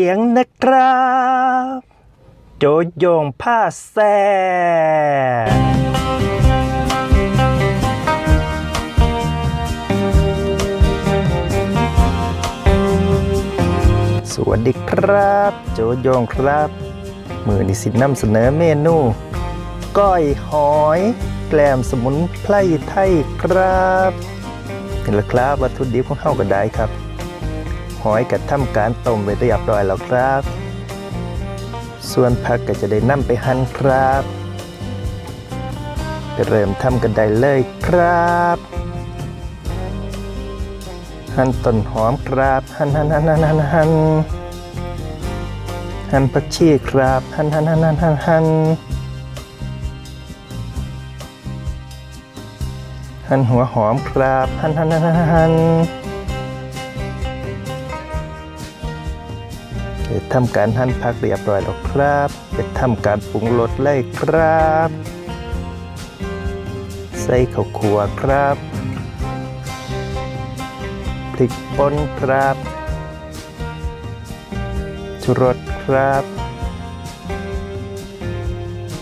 ียงนะครับ โจโยงผ้าแซ่สวัสดีครับ โจโยงครับ มือนิสินำเสนอเมนู ก้อยหอย แกล้มสมุนไพรไทยครับนี่แหละครับวัตถุดิบของเฮาก็ได้ครับ หอยกระทำการต้มไว้เรียบร้อยแล้วครับ ส่วนผักก็จะได้นำไปหั่นครับไปเริ่มทำกันได้เลยครับ หั่นต้นหอมครับ หั่นหั่นหั่นหั่นหั่นหั่นหั่นผักชีครับ หั่นหั่นหั่นหั่นหั่นหั่นหั่นหัวหอมครับ หั่นหั่นหั่นหั่นหั่น ทำการหั่นผักเรียบร้อยแล้วครับจะทำการปรุงรสเลยครับ ใส่ข้าวคั่วครับพริกป่นครับชูรสครับ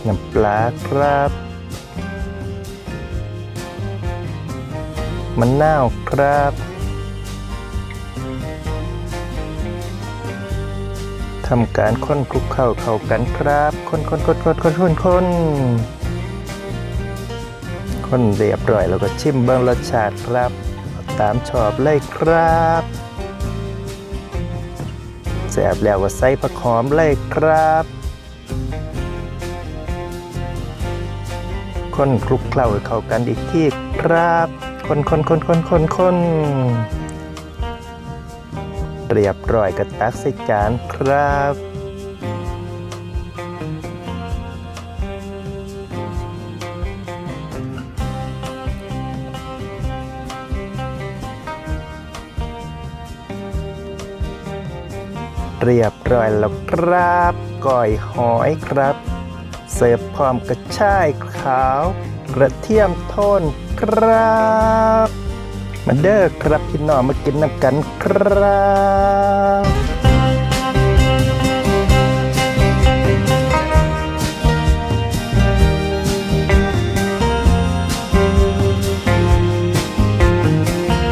น้ำปลาครับมะนาวครับ ทำการค้นคลุกเข้าเข้ากันครับคนคนคนคนคนคนคนคนเรียบร้อยแล้วก็ชิมเบิ้งรสชาติครับ ตามชอบเลยครับแซ่บแล้วก็ใส่ผักหอมเลยครับคนคลุกเคล้าเข้ากันอีกทีครับ คนคนคนคนคนคน เรียบร้อยกระตักใส่จานครับเรียบร้อยแล้วครับก้อยหอยครับ เสิร์ฟพร้อมกระชายขาว กระเทียมโทนครับ มาเด้อครับพี่น้องมากินน้ำกันครับ